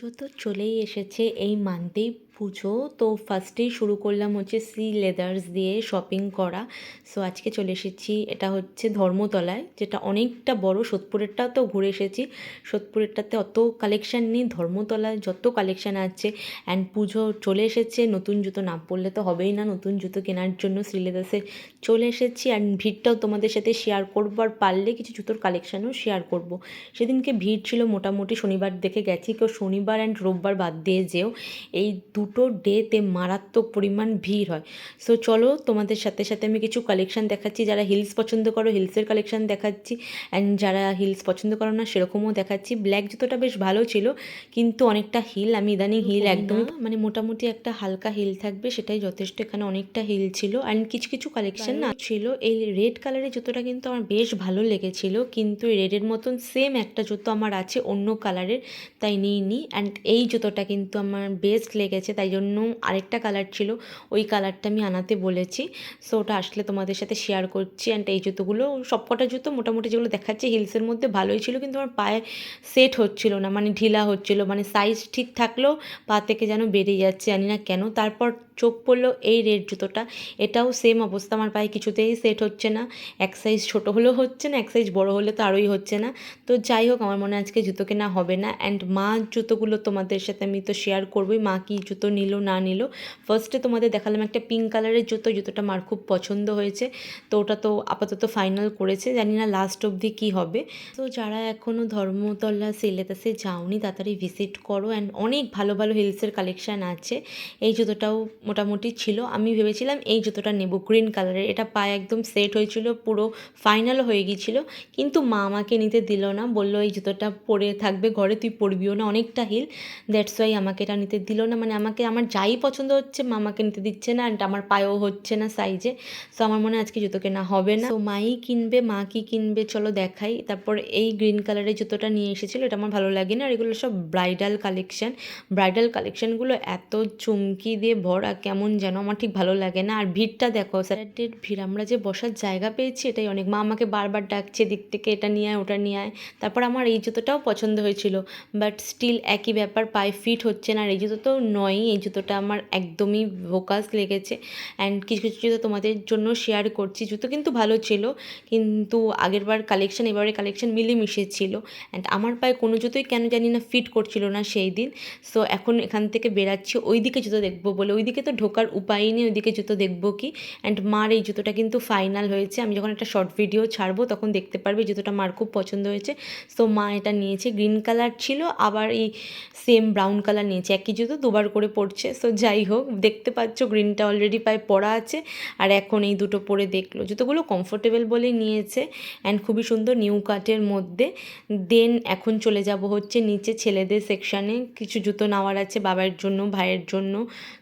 পুজো তো চলেই এসেছে এই মান্থেই। পুজো। তো ফার্স্টেই শুরু করলাম হচ্ছে সি লেদার্স দিয়ে শপিং করা। সো আজকে চলে এসেছি। এটা হচ্ছে ধর্মতলায়, যেটা অনেকটা বড়। সোদপুরেরটাও তো ঘুরে এসেছি। সোদপুরেরটাতে অত কালেকশান নেই। ধর্মতলায় যত কালেকশান আছে অ্যান্ড পুজো চলে এসেছে। নতুন জুতো না পরলে তো হবেই না। নতুন জুতো কেনার জন্য শ্রী লেদার্সে চলে এসেছি। অ্যান্ড ভিড়টাও তোমাদের সাথে শেয়ার করব। আর পারলে কিছু জুতোর কালেকশানও শেয়ার করব। সেদিনকে ভিড় ছিল মোটামুটি। শনিবার দেখে গেছি। কেউ শনিবার অ্যান্ড রোববার বাদ দিয়ে যেও। এই দুটো ডেতে মারাত্মক পরিমাণ ভিড় হয়। সো চলো তোমাদের সাথে সাথে আমি কিছু কালেকশান দেখাচ্ছি। যারা হিলস পছন্দ করো হিলসের কালেকশান দেখাচ্ছি। অ্যান্ড যারা হিলস পছন্দ করো না সেরকমও দেখাচ্ছি। ব্ল্যাক জুতোটা বেশ ভালো ছিল কিন্তু অনেকটা হিল আমি ইদানিং হিল একদমই মানে মোটামুটি একটা হালকা হিল থাকবে সেটাই যথেষ্ট। এখানে অনেকটা হিল ছিল। অ্যান্ড কিছু কিছু কালেকশন না ছিল। এই রেড কালারের জুতোটা কিন্তু আমার বেশ ভালো লেগেছিল কিন্তু রেডের মতন সেম একটা জুতো আমার আছে অন্য কালারের তাই নিইনি। অ্যান্ড এই জুতোটা কিন্তু আমার বেস্ট লেগেছে। তাই জন্য আরেকটা কালার ছিল। ওই কালারটা আমি আনাতে বলেছি। সো ওটা আসলে তোমাদের সাথে শেয়ার করছি অ্যান্ড এই জুতোগুলো, সবকটা জুতো মোটামুটি যেগুলো দেখাচ্ছে হিলসের মধ্যে ভালোই ছিল, কিন্তু আমার পায়ে সেট হচ্ছিল না মানে ঢিলা হচ্ছিল মানে সাইজ ঠিক থাকলেও পা থেকে যেন বেরিয়ে যাচ্ছে, জানি না কেন। তারপর চোখ পড়ল, এই রেড জুতোটা। এটাও সেম অবস্থা, আমার পায়ে কিছুতেই সেট হচ্ছে না। এক সাইজ ছোটো হলেও হচ্ছে না, এক সাইজ বড় হলে তো আরোই হচ্ছে না। তো যাই হোক, আমার মনে আজকে জুতো কেনা হবে না। অ্যান্ড মা জুতোগুলো তোমাদের সাথে আমি তো শেয়ার করবোই, মা কি জুতো নিল, না নিল। ফার্স্টে তোমাদের দেখালাম একটা পিঙ্ক কালারের জুতো, জুতোটা মার খুব পছন্দ হয়েছে। তো ওটা তো আপাতত ফাইনাল করেছে, জানি না লাস্ট অবধি কী হবে। তো যারা এখনও ধর্মতলা সিলেতাসে যাওনি, তাড়াতাড়ি ভিজিট করো। অ্যান্ড অনেক ভালো ভালো হিলসের কালেকশান আছে। এই জুতোটাও মোটামুটি ছিল। আমি ভেবেছিলাম এই জুতোটা নেব গ্রিন কালারের। এটা পায়ে একদম সেট হয়েছিল, পুরো ফাইনালও হয়ে গিয়েছিল। কিন্তু মা আমাকে নিতে দিল না, বলল, এই জুতোটা পরে থাকবে ঘরে, তুই পরবিও না, অনেকটা হিল। দ্যাটস ওয়াই আমাকে এটা নিতে দিল না। মানে আমাকে, আমার যাই পছন্দ হচ্ছে, মা আমাকে নিতে দিচ্ছে না অ্যান্ড আমার পায়েও হচ্ছে না সাইজে সো আমার মনে আজকে জুতো কেনা হবে না। তো মাই কিনবে, মা কি কিনবে, চলো দেখাই। তারপর এই গ্রিন কালারের জুতোটা নিয়ে এসেছিল, এটা আমার ভালো লাগে না। আর এগুলো সব ব্রাইডাল কালেকশন ব্রাইডাল কালেকশনগুলো এত চুমকি দিয়ে ভরা কেমন যেন আমার ঠিক ভালো লাগে না। আর ভিড়টা দেখো স্যাটারডের ভিড়, আমরা যে বসার জায়গা পেয়েছি এটাই অনেক। মা আমাকে বারবার ডাকছে, দিক থেকে এটা নিয়ে আয়, ওটা নিয়ে আয়। তারপর আমার এই জুতোটাও পছন্দ হয়েছিল। বাট স্টিল একই ব্যাপার, পায়ে ফিট হচ্ছে না। আর এই জুতো তো নয়ই, এই জুতোটা আমার একদমই ভোকাস লেগেছে। অ্যান্ড কিছু কিছু জুতো তোমাদের জন্য শেয়ার করছি। জুতো কিন্তু ভালো ছিল, কিন্তু আগেরবার কালেকশন, এবারে কালেকশন মিলেমিশে ছিল। অ্যান্ড আমার পায়ে কোনো জুতোই কেন জানি না ফিট করছিল না সেই দিন। সো এখন এখান থেকে বেরাচ্ছি ওই দিকে জুতো দেখব বলে। ওই দিকে তো ঢোকার উপায় নেই, ওইদিকে জুতো দেখব কি? অ্যান্ড মার এই জুতোটা কিন্তু ফাইনাল হয়েছে। আমি যখন একটা শর্ট ভিডিও ছাড়বো, তখন দেখতে পারবে জুতোটা মার খুব পছন্দ হয়েছে। সো মা এটা নিয়েছে গ্রিন কালার ছিল, আবার এই সেম ব্রাউন কালার নিয়েছে। একই জুতো দুবার করে পড়ছে সো যাই হোক, দেখতে পাচ্ছ গ্রিনটা অলরেডি পায়ে পরা আছে। আর এখন এই দুটো পরে দেখল। জুতোগুলো কমফোর্টেবল বলেই নিয়েছে। অ্যান্ড খুবই সুন্দর নিউ কাটের মধ্যে। দেন এখন চলে যাব হচ্ছে নিচে ছেলেদের সেকশানে কিছু জুতো নেওয়ার আছে বাবার জন্য, ভাইয়ের জন্য।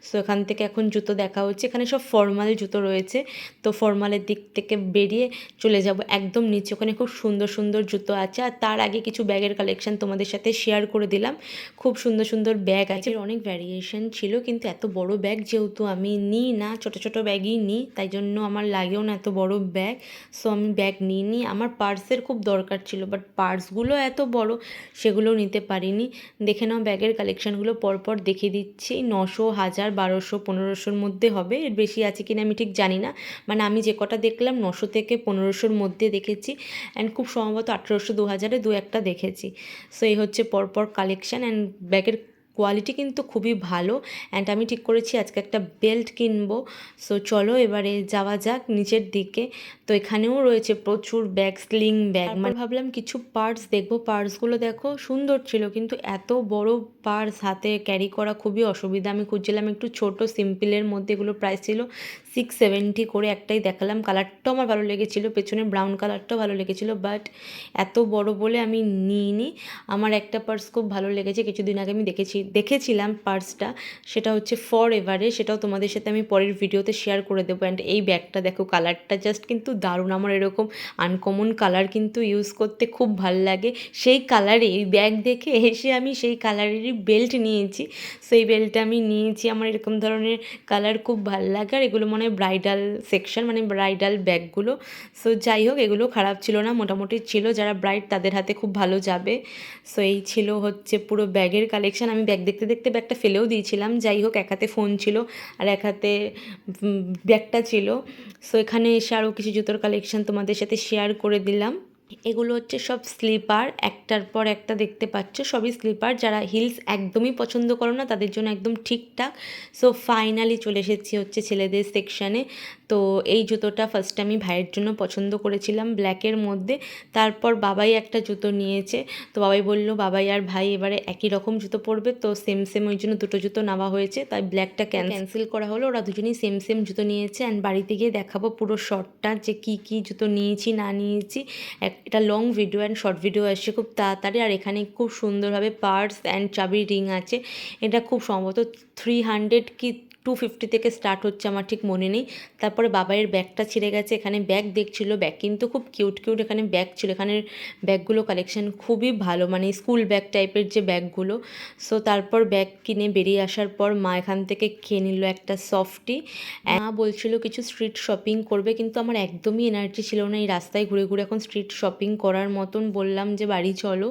সো এখান থেকে এখন জুতো দেখা হচ্ছে। এখানে সব ফর্মাল জুতো রয়েছে। তো ফর্মালের দিক থেকে বেরিয়ে চলে যাব একদম নিচে। ওখানে খুব সুন্দর সুন্দর জুতো আছে। আর তার আগে কিছু ব্যাগের কালেকশন তোমাদের সাথে শেয়ার করে দিলাম। খুব সুন্দর সুন্দর ব্যাগ আছে। অনেক ভ্যারিয়েশন ছিল, কিন্তু এত বড় ব্যাগ যেহেতু আমি নিই না, ছোট ছোট ব্যাগই নিই, তাই জন্য আমার লাগেও না এত বড় ব্যাগ। সো আমি ব্যাগ নিই নি আমার পার্সের খুব দরকার ছিল বাট পার্সগুলো এত বড়, সেগুলো নিতে পারিনি। দেখে নাও ব্যাগের কালেকশানগুলো পরপর দেখে দিচ্ছি। নশো, হাজার, বারোশো পনেরোশোর মধ্যে হবে, এর বেশি আছে কিনা আমি ঠিক জানি না। মানে আমি যে কটা দেখলাম, নশো থেকে পনেরোশোর মধ্যে দেখেছি অ্যান্ড খুব সম্ভবত আঠেরোশো, দু হাজারে দু একটা দেখেছি। সো এই হচ্ছে পরপর কালেকশান অ্যান্ড ব্যাগের কোয়ালিটি কিন্তু খুবই ভালো অ্যান্ড আমি ঠিক করেছি আজকে একটা বেল্ট কিনবো। সো চলো এবারে যাওয়া যাক নিচের দিকে। তো এখানেও রয়েছে প্রচুর ব্যাগ স্লিং ব্যাগ মানে ভাবলাম কিছু পার্টস দেখব। পার্টসগুলো দেখো, সুন্দর ছিল, কিন্তু এত বড় পার্স হাতে ক্যারি করা খুবই অসুবিধা। আমি খুঁজছিলাম একটু ছোট সিম্পলের মধ্যে এগুলো প্রাইস ছিল সিক্স সেভেন্টি করে একটাই দেখালাম। কালারটাও আমার ভালো লেগেছিল, পেছনে ব্রাউন কালারটাও ভালো লেগেছিলো বাট এত বড় বলে আমি নিইনি। আমার একটা পার্স খুব ভালো লেগেছে, কিছুদিন আগে আমি দেখেছি। দেখেছিলাম পার্সটা সেটা হচ্ছে ফর এভারে সেটাও তোমাদের সাথে আমি পরের ভিডিওতে শেয়ার করে দেবো। অ্যান্ড এই ব্যাগটা দেখো কালারটা জাস্ট কিন্তু দারুণ আমার এরকম আনকমন কালার কিন্তু ইউজ করতে খুব ভালো লাগে। সেই কালারে এই ব্যাগ দেখে এসে আমি সেই কালারেরই বেল্ট নিয়েছি। সো এই বেল্টটা আমি নিয়েছি, আমার এরকম ধরনের কালার খুব ভালো লাগে। আর এগুলো মনে হয় ব্রাইডাল সেকশন মানে ব্রাইডাল ব্যাগগুলো সো যাই হোক, এগুলো খারাপ ছিল না, মোটামুটি ছিল। যারা ব্রাইড তাদের হাতে খুব ভালো যাবে। সো এই ছিল হচ্ছে পুরো ব্যাগের কালেকশন আমি ব্যাগ দেখতে দেখতে ব্যাগটা ফেলেও দিয়েছিলাম। যাই হোক, এক হাতে ফোন ছিল আর এক হাতে ব্যাগটা ছিল। সো এখানে এসে আরও কিছু জুতোর কালেকশন তোমাদের সাথে শেয়ার করে দিলাম। এগুলো হচ্ছে সব স্লিপার একটার পর একটা দেখতে পাচ্ছ, সবই স্লিপার যারা হিলস একদমই পছন্দ করো না, তাদের জন্য একদম ঠিকঠাক। সো ফাইনালি চলে এসেছি হচ্ছে ছেলেদের সেকশানে তো এই জুতোটা ফার্স্ট আমি ভাইয়ের জন্য পছন্দ করেছিলাম ব্ল্যাকের মধ্যে। তারপর বাবাই একটা জুতো নিয়েছে। তো বাবাই বলল, বাবাই আর ভাই এবারে একই রকম জুতো পরবে। তো সেম সেম ওই জন্য দুটো জুতো নেওয়া হয়েছে। তাই ব্ল্যাকটা ক্যান্সেল করা হলো। ওরা দুজনেই সেম সেম জুতো নিয়েছে। অ্যান্ড বাড়িতে গিয়ে দেখাবো পুরো শর্টটা যে কি কি জুতো নিয়েছি, না নিয়েছি। এক- এটা long video and short video আসছে খুব তাড়াতাড়ি। আর এখানে খুব সুন্দরভাবে পার্স অ্যান্ড চাবির রিং আছে। এটা খুব সম্ভবত থ্রি হান্ড্রেড কি টু ফিফটি থেকে স্টার্ট হচ্ছে আমার ঠিক মনে নেই। তারপরে বাবাইয়ের ব্যাগটা ছিঁড়ে গেছে, এখানে ব্যাগ দেখছিল। ব্যাগ কিন্তু খুব কিউট কিউট এখানে ব্যাগ ছিল। এখানের ব্যাগগুলো কালেকশন খুবই ভালো মানে স্কুল ব্যাগ টাইপের যে ব্যাগগুলো। সো তারপর ব্যাগ কিনে বেরিয়ে আসার পর মা এখান থেকে খেয়ে নিল একটা সফটি মা বলছিল, কিছু স্ট্রিট শপিং করবে। কিন্তু আমার একদমই এনার্জি ছিল না। এই রাস্তায় ঘুরে ঘুরে এখন স্ট্রিট শপিং করার মতন বললাম যে, বাড়ি চলো।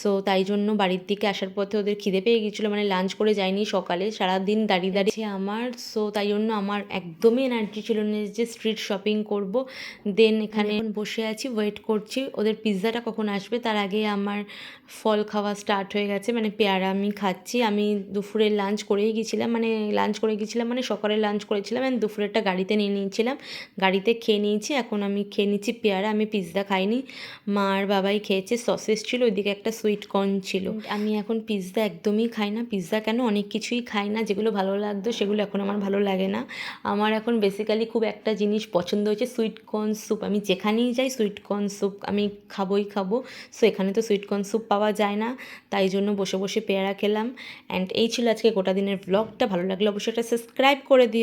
সো তাই জন্য বাড়ির দিকে আসার পথে ওদের খিদে পেয়ে গেছিল। মানে লাঞ্চ করে যায়নি সকালে, সারাদিন দাঁড়িয়ে দাঁড়িয়ে আমার সো তাই জন্য আমার একদমই এনার্জি ছিল না যে স্ট্রিট শপিং করব। দেন এখানে এখন বসে আছি ওয়েট করছি। ওদের পিৎজাটা কখন আসবে? তার আগে আমার ফল খাওয়া স্টার্ট হয়ে গেছে মানে পেয়ারা আমি খাচ্ছি। আমি দুপুরে লাঞ্চ করেই গেছিলাম মানে লাঞ্চ করে গেছিলাম মানে সকালে লাঞ্চ করেছিলাম অ্যান্ড দুপুরেরটা গাড়িতে নিয়ে নিয়েছিলাম। গাড়িতে খেয়ে নিয়েছি এখন আমি খেয়ে নিচ্ছি পেয়ারা। আমি পিৎজা খাইনি মা আর বাবাই খেয়েছে সসেস ছিল ওইদিকে একটা সুইট কর্ন ছিল। আমি এখন পিৎজা একদমই খাই না। পিৎজা কেন? অনেক কিছুই খাই না। যেগুলো ভালো লাগতো সেগুলো এখন আমার ভালো লাগে না। আমার এখন বেসিক্যালি খুব একটা জিনিস পছন্দ হয়েছে সুইট কর্ন স্যুপ আমি যেখানেই যাই সুইট কর্ন স্যুপ আমি খাবোই খাব। সো এখানে তো সুইট কর্ন স্যুপ পাওয়া যায় না। তাই জন্য বসে বসে পেয়ারা খেলাম। অ্যান্ড এই ছিল আজকে গোটা দিনের ব্লগটা ভালো লাগলে অবশ্যই এটা সাবস্ক্রাইব করে দিও।